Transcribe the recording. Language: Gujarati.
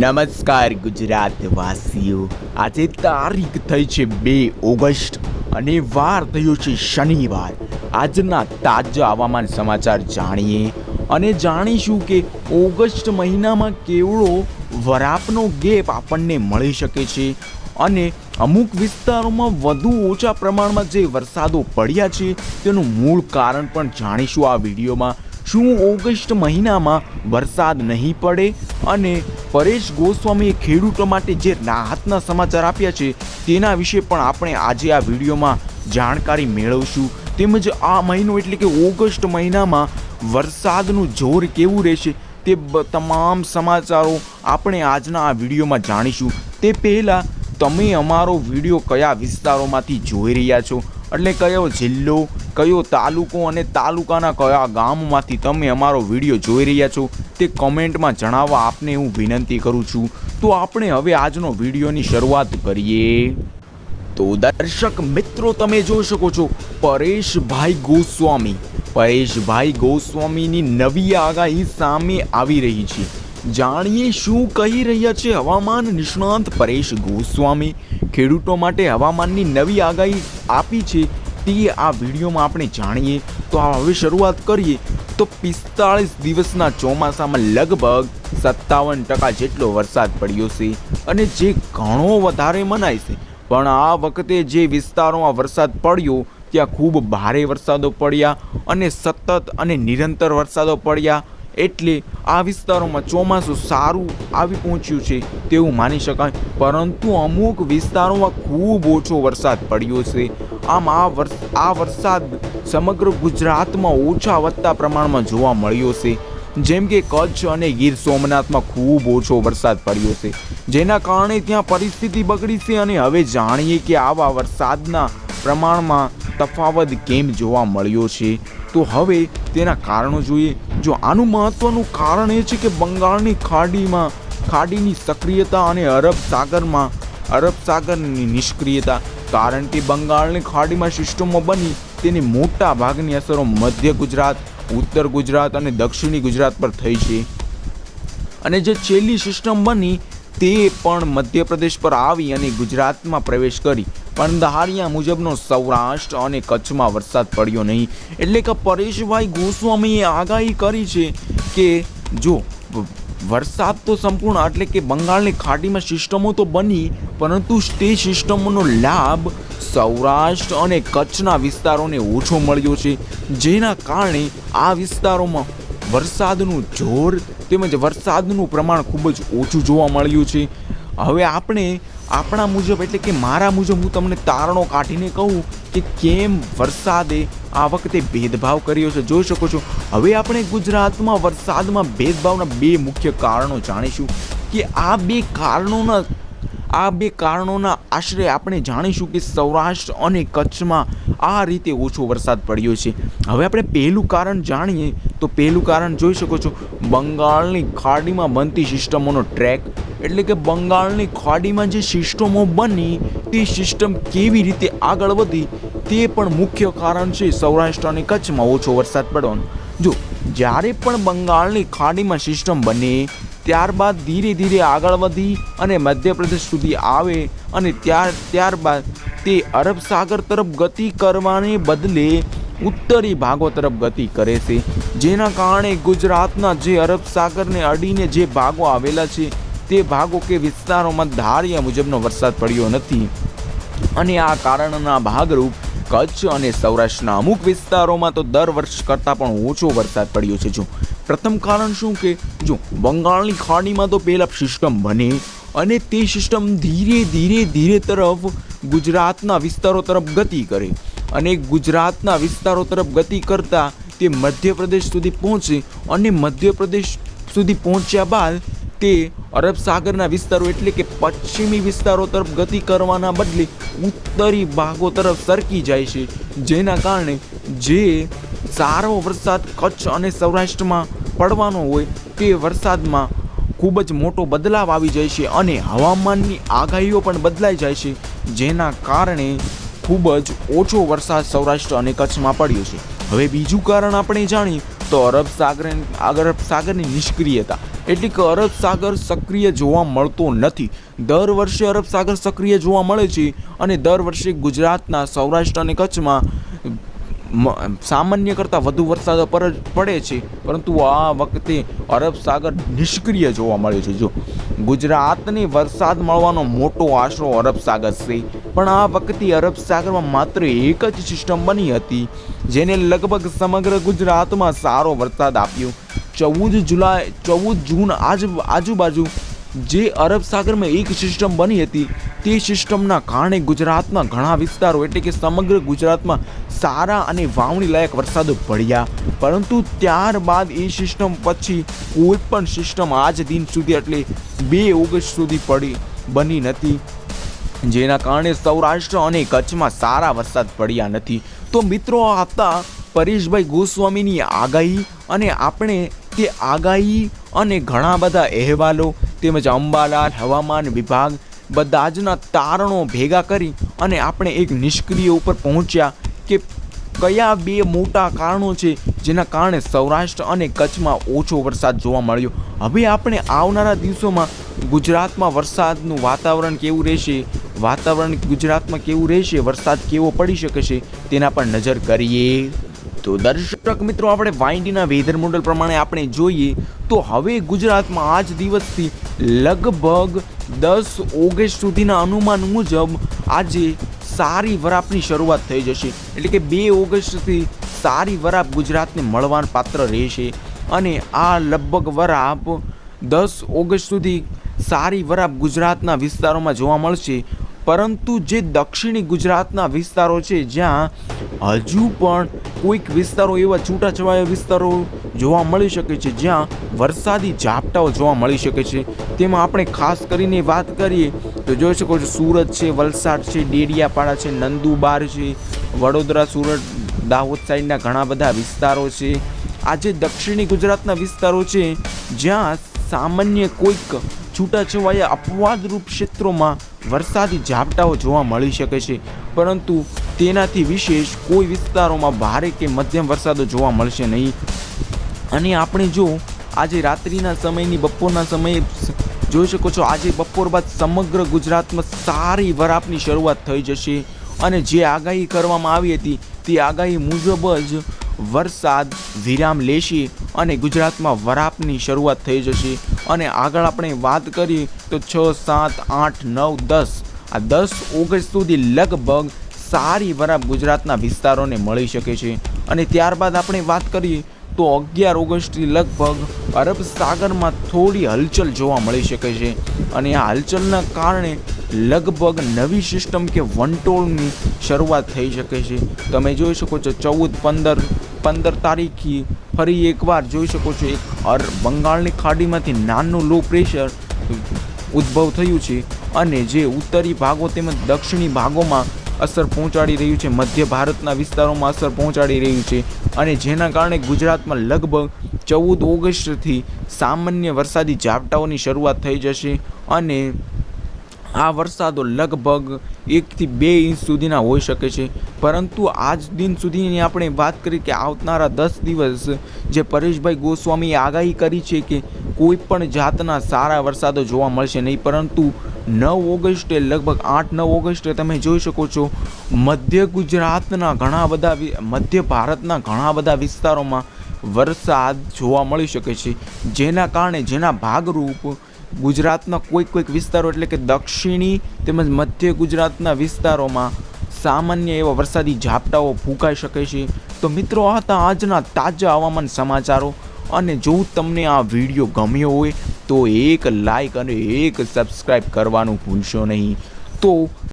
નમસ્કાર ગુજરાત વાસીઓ આજે તારીખ થઈ છે બે ઓગસ્ટ અને વાર થયો છે શનિવાર. આજના તાજા હવામાન સમાચાર જાણીએ અને જાણીશું કે ઓગસ્ટ મહિનામાં કેવડો વરાપનો ગેપ આપણને મળી શકે છે અને અમુક વિસ્તારોમાં વધુ ઓછા પ્રમાણમાં જે વરસાદો પડ્યા છે તેનું મૂળ કારણ પણ જાણીશું આ વિડીયોમાં. શું ઓગસ્ટ મહિનામાં વરસાદ નહીં પડે અને પરેશ ગોસ્વામીએ ખેડૂતો માટે જે રાહતના સમાચાર આપ્યા છે, તેના વિશે પણ આપણે આજે આ વિડીયોમાં જાણકારી મેળવશું. તેમજ આ મહિનો એટલે કે ઓગસ્ટ મહિનામાં વરસાદનું જોર કેવું રહેશે, તે તમામ સમાચારો આપણે આજના આ વિડીયોમાં જાણીશું. તે પહેલાં, તમે અમારો વીડિયો કયા વિસ્તારોમાંથી જોઈ રહ્યા છો? એટલે કયો જિલ્લો, કયો તાલુકો અને તાલુકાના કયા ગામમાંથી તમે અમારો વીડિયો જોઈ રહ્યા છો તે કમેન્ટમાં જણાવવા આપને હું વિનંતી કરું છું. તો આપણે હવે આજનો વિડીયોની શરૂઆત કરીએ. તો દર્શક મિત્રો, તમે જોઈ શકો છો પરેશભાઈ ગોસ્વામી. પરેશભાઈ ગોસ્વામીની નવી આગાહી સામે આવી રહી છે. જાણીએ શું કહી રહ્યા છે હવામાન નિષ્ણાંત પરેશ ગોસ્વામી. ખેડૂતો માટે હવામાનની નવી આગાહી આપી છે તે આ વિડીયોમાં આપણે જાણીએ. તો હવે શરૂઆત કરીએ. તો પિસ્તાળીસ દિવસના ચોમાસામાં લગભગ સત્તાવન ટકા જેટલો વરસાદ પડ્યો છે અને જે ઘણો વધારે મનાય છે. પણ આ વખતે જે વિસ્તારોમાં વરસાદ પડ્યો, ત્યાં ખૂબ ભારે વરસાદો પડ્યા અને સતત અને નિરંતર વરસાદો પડ્યા. એટલે આ વિસ્તારોમાં ચોમાસું સારું આવી પહોંચ્યું છે તેવું માની શકાય. પરંતુ અમુક વિસ્તારોમાં ખૂબ ઓછો વરસાદ પડ્યો છે. આમ આ વર્ષ, આ વરસાદ સમગ્ર ગુજરાતમાં ઓછા વધતા પ્રમાણમાં જોવા મળ્યો છે. જેમ કે કચ્છ અને ગીર સોમનાથમાં ખૂબ ઓછો વરસાદ પડ્યો છે. જેના કારણે ત્યાં પરિસ્થિતિ બગડી છે અને હવે જાણીએ કે આવા વરસાદના પ્રમાણમાં તફાવત કેમ જોવા મળ્યો છે? તો હવે તેના કારણો જોઈએ. જો આનું મહત્વનું કારણ એ છે કે બંગાળની ખાડીમાં, ખાડીની સક્રિયતા અને અરબ સાગરમાં, અરબ સાગરની નિષ્ક્રિયતા, કારણ કે બંગાળની ખાડીમાં સિસ્ટમો બની, તેની મોટા ભાગની અસરો મધ્ય ગુજરાત, ઉત્તર ગુજરાત અને દક્ષિણી ગુજરાત પર થઈ છે. અને જે છેલ્લી સિસ્ટમ બની તે પણ મધ્યપ્રદેશ પર આવી અને ગુજરાતમાં પ્રવેશ કરી. પણ ધાર્યા મુજબનો સૌરાષ્ટ્ર અને કચ્છમાં વરસાદ પડ્યો નહીં. એટલે કે પરેશભાઈ ગોસ્વામીએ આગાહી કરી છે કે જો વરસાદ તો સંપૂર્ણ એટલે કે બંગાળની ખાડીમાં સિસ્ટમો તો બની, પરંતુ તે સિસ્ટમોનો લાભ સૌરાષ્ટ્ર અને કચ્છના વિસ્તારોને ઓછો મળ્યો છે. જેના કારણે આ વિસ્તારોમાં વરસાદનું જોર તેમજ વરસાદનું પ્રમાણ ખૂબ જ ઓછું જોવા મળ્યું છે. હવે આપણે આપણા મુજબ એટલે કે મારા મુજબ હું તમને તારણો કાઢીને કહું કે કેમ વરસાદે આ વખતે ભેદભાવ કર્યો છે. જોઈ શકો છો, હવે આપણે ગુજરાતમાં વરસાદમાં ભેદભાવના બે મુખ્ય કારણો જાણીશું કે આ બે કારણોના આ બે કારણોના આશરે આપણે જાણીશું કે સૌરાષ્ટ્ર અને કચ્છમાં આ રીતે ઓછો વરસાદ પડ્યો છે. હવે આપણે પહેલું કારણ જાણીએ તો પહેલું કારણ જોઈ શકો છો, બંગાળની ખાડીમાં બનતી સિસ્ટમોનો ટ્રેક. એટલે કે બંગાળની ખાડીમાં જે સિસ્ટમો બની, તે સિસ્ટમ કેવી રીતે આગળ વધી, તે પણ મુખ્ય કારણ છે સૌરાષ્ટ્ર અને કચ્છમાં ઓછો વરસાદ પડવાનો. જો જ્યારે પણ બંગાળની ખાડીમાં સિસ્ટમ બને ત્યારબાદ ધીરે ધીરે આગળ વધી અને મધ્યપ્રદેશ સુધી આવે અને ત્યાર, ત્યારબાદ તે અરબ સાગર તરફ ગતિ કરવાને બદલે ઉત્તરી ભાગો તરફ ગતિ કરે છે. જેના કારણે ગુજરાતના જે અરબ સાગરને અડીને જે ભાગો આવેલા છે, તે ભાગો કે વિસ્તારોમાં ધાર્યા મુજબનો વરસાદ પડ્યો નથી. અને આ કારણના ભાગરૂપ કચ્છ અને સૌરાષ્ટ્રના અમુક વિસ્તારોમાં તો દર વર્ષ કરતાં પણ ઓછો વરસાદ પડ્યો છે. જો, પ્રથમ કારણ શું કે, જો, બંગાળની ખાડીમાં તો પહેલાં સિસ્ટમ બને અને તે સિસ્ટમ ધીરે ધીરે ધીરે તરફ ગુજરાતના વિસ્તારો તરફ ગતિ કરે અને ગુજરાતના વિસ્તારો તરફ ગતિ કરતાં તે મધ્યપ્રદેશ સુધી પહોંચે અને મધ્યપ્રદેશ સુધી પહોંચ્યા બાદ તે અરબ સાગરના વિસ્તારો એટલે કે પશ્ચિમી વિસ્તારો તરફ ગતિ કરવાના બદલે ઉત્તરી ભાગો તરફ સરકી જાય છે. જેના કારણે જે સારો વરસાદ કચ્છ અને સૌરાષ્ટ્રમાં પડવાનો હોય તે વરસાદમાં ખૂબ જ મોટો બદલાવ આવી જાય છે અને હવામાનની આગાહીઓ પણ બદલાઈ જાય છે, જેના કારણે ખૂબ જ ઓછો વરસાદ સૌરાષ્ટ્ર અને કચ્છમાં પડ્યો છે. હવે બીજું કારણ આપણે જાણીએ તો અરબ સાગર અરબ સાગરની નિષ્ક્રિયતા. એટલે કે અરબ સાગર સક્રિય જોવા મળતો નથી. દર વર્ષે અરબ સાગર સક્રિય જોવા મળે છે અને દર વર્ષે ગુજરાતના સૌરાષ્ટ્ર અને કચ્છમાં સામાન્ય કરતાં વધુ વરસાદ પર, પડે છે. પરંતુ આ વખતે અરબ સાગર નિષ્ક્રિય જોવા મળે છે. જો ગુજરાતને વરસાદ મળવાનો મોટો આશરો અરબ સાગર છે. પણ આ વખતે અરબ સાગરમાં માત્ર એક જ સિસ્ટમ બની હતી, જેને લગભગ સમગ્ર ગુજરાતમાં સારો વરસાદ આપ્યો. ચૌદ જુલાઈ, ચૌદ જૂન આજ, આજુબાજુ જે અરબ સાગરમાં એક સિસ્ટમ બની હતી, તે સિસ્ટમના કારણે ગુજરાતના ઘણા વિસ્તારો એટલે કે સમગ્ર ગુજરાતમાં સારા અને વાવણી લાયક વરસાદો પડ્યા. પરંતુ ત્યારબાદ એ સિસ્ટમ પછી કોઈ પણ સિસ્ટમ આજ દિન સુધી એટલે બે ઓગસ્ટ સુધી પડી, બની નથી. જેના કારણે સૌરાષ્ટ્ર અને કચ્છમાં સારા વરસાદ પડ્યા નથી. તો મિત્રો આ હતા પરેશભાઈ ગોસ્વામીની આગાહી અને આપણે તે આગાહી અને ઘણા બધા અહેવાલો તેમજ અંબાલાલ, હવામાન વિભાગ બધા જના તારણો ભેગા કરી અને આપણે એક નિષ્ક્રિય ઉપર પહોંચ્યા કે કયા બે મોટા કારણો છે જેના કારણે સૌરાષ્ટ્ર અને કચ્છમાં ઓછો વરસાદ જોવા મળ્યો. હવે આપણે આવનારા દિવસોમાં ગુજરાતમાં વરસાદનું વાતાવરણ કેવું રહેશે? વાતાવરણ ગુજરાતમાં કેવું રહેશે? વરસાદ કેવો પડી શકે છે? તેના પર નજર કરીએ. તો દર્શક મિત્રો, આપણે વાઇન્ડીના વેધર મોડલ પ્રમાણે આપણે જોઈએ તો હવે ગુજરાતમાં આજ દિવસથી લગભગ દસ ઓગસ્ટ સુધીના અનુમાન મુજબ આજે સારી વરાપની શરૂઆત થઈ જશે. એટલે કે બે ઓગસ્ટથી સારી વરાપ ગુજરાતને મળવાન પાત્ર રહેશે. અને આ લગભગ વરાપ દસ ઓગસ્ટ સુધી સારી વરાપ ગુજરાતના વિસ્તારોમાં જોવા મળશે. પરંતુ જે દક્ષિણી ગુજરાતના વિસ્તારો છે, જ્યાં હજુ પણ કોઈક વિસ્તારો, એવા છૂટાછવાયા વિસ્તારો જોવા મળી શકે છે, જ્યાં વરસાદી ઝાપટાઓ જોવા મળી શકે છે. તેમાં આપણે ખાસ કરીને વાત કરીએ તો જોઈ શકો છો, સુરત છે, વલસાડ છે, ડેડિયાપાડા છે, નંદુબાર છે, વડોદરા, સુરત, દાહોદ સાઈડના ઘણા બધા વિસ્તારો છે. આજે દક્ષિણી ગુજરાતના વિસ્તારો છે, જ્યાં સામાન્ય કોઈક છૂટાછવાયા અપવાદરૂપ ક્ષેત્રોમાં વરસાદી ઝાપટાઓ જોવા મળી શકે છે. પરંતુ તેનાથી વિશેષ કોઈ વિસ્તારોમાં ભારે કે મધ્યમ વરસાદો જોવા મળશે નહીં. અને આપણે જો આજે રાત્રિના સમયની બપોરના સમયે જોઈ શકો છો, આજે બપોર બાદ સમગ્ર ગુજરાતમાં સારી વરાપની શરૂઆત થઈ જશે. અને જે આગાહી કરવામાં આવી હતી, તે આગાહી મુજબ જ વરસાદ વિરામ લેશે અને ગુજરાતમાં વરાપની શરૂઆત થઈ જશે. અને આગળ આપણે વાત કરીએ તો છ, સાત, આઠ, નવ, દસ. આ દસ ઓગસ્ટ સુધી લગભગ સારી વરાપ ગુજરાતના વિસ્તારોને મળી શકે છે. અને ત્યારબાદ આપણે વાત કરીએ તો અગિયાર ઓગસ્ટથી લગભગ અરબ સાગરમાં થોડી હલચલ જોવા મળી શકે છે. અને આ હલચલના કારણે લગભગ નવી સિસ્ટમ કે વંટોળની શરૂઆત થઈ શકે છે. તમે જોઈ શકો છો ચૌદ, પંદર પંદર તારીખથી ફરી એકવાર જોઈ શકો છો એક અર બંગાળની ખાડીમાંથી નાનું લો પ્રેશર ઉદ્ભવ થયું છે. અને જે ઉત્તરી ભાગો તેમજ દક્ષિણી ભાગોમાં અસર પહોંચાડી રહ્યું છે. મધ્ય ભારતના વિસ્તારોમાં અસર પહોંચાડી રહ્યું છે અને જેના કારણે ગુજરાતમાં લગભગ ચૌદ ઓગસ્ટથી સામાન્ય વરસાદી ઝાપટાઓની શરૂઆત થઈ જશે અને આ વરસાદો લગભગ એકથી બે ઇંચ સુધીના હોઈ શકે છે. પરંતુ આજ દિન સુધીની આપણે વાત કરી કે આવનારા દસ દિવસ જે પરેશભાઈ ગોસ્વામીએ આગાહી કરી છે કે કોઈ પણ જાતના સારા વરસાદો જોવા મળશે નહીં. પરંતુ નવ ઓગસ્ટે, લગભગ આઠ નવ ઓગસ્ટે તમે જોઈ શકો છો, મધ્ય ગુજરાતના ઘણા બધા મધ્ય ભારતના ઘણા બધા વિસ્તારોમાં વરસાદ જોવા મળી શકે છે. જેના કારણે જેના ભાગરૂપ ગુજરાતના કોઈક કોઈક વિસ્તારો, એટલે કે દક્ષિણી તેમજ મધ્ય ગુજરાતના વિસ્તારોમાં સામાન્ય એવા વરસાદી ઝાપટાઓ ફૂંકાઈ શકે છે. તો મિત્રો, આ હતા આજના તાજા હવામાન સમાચારો. અને જો તમને આ વીડિયો ગમ્યો હોય, તો એક લાઈક અને એક સબસ્ક્રાઈબ કરવાનું ભૂલશો નહીં. તો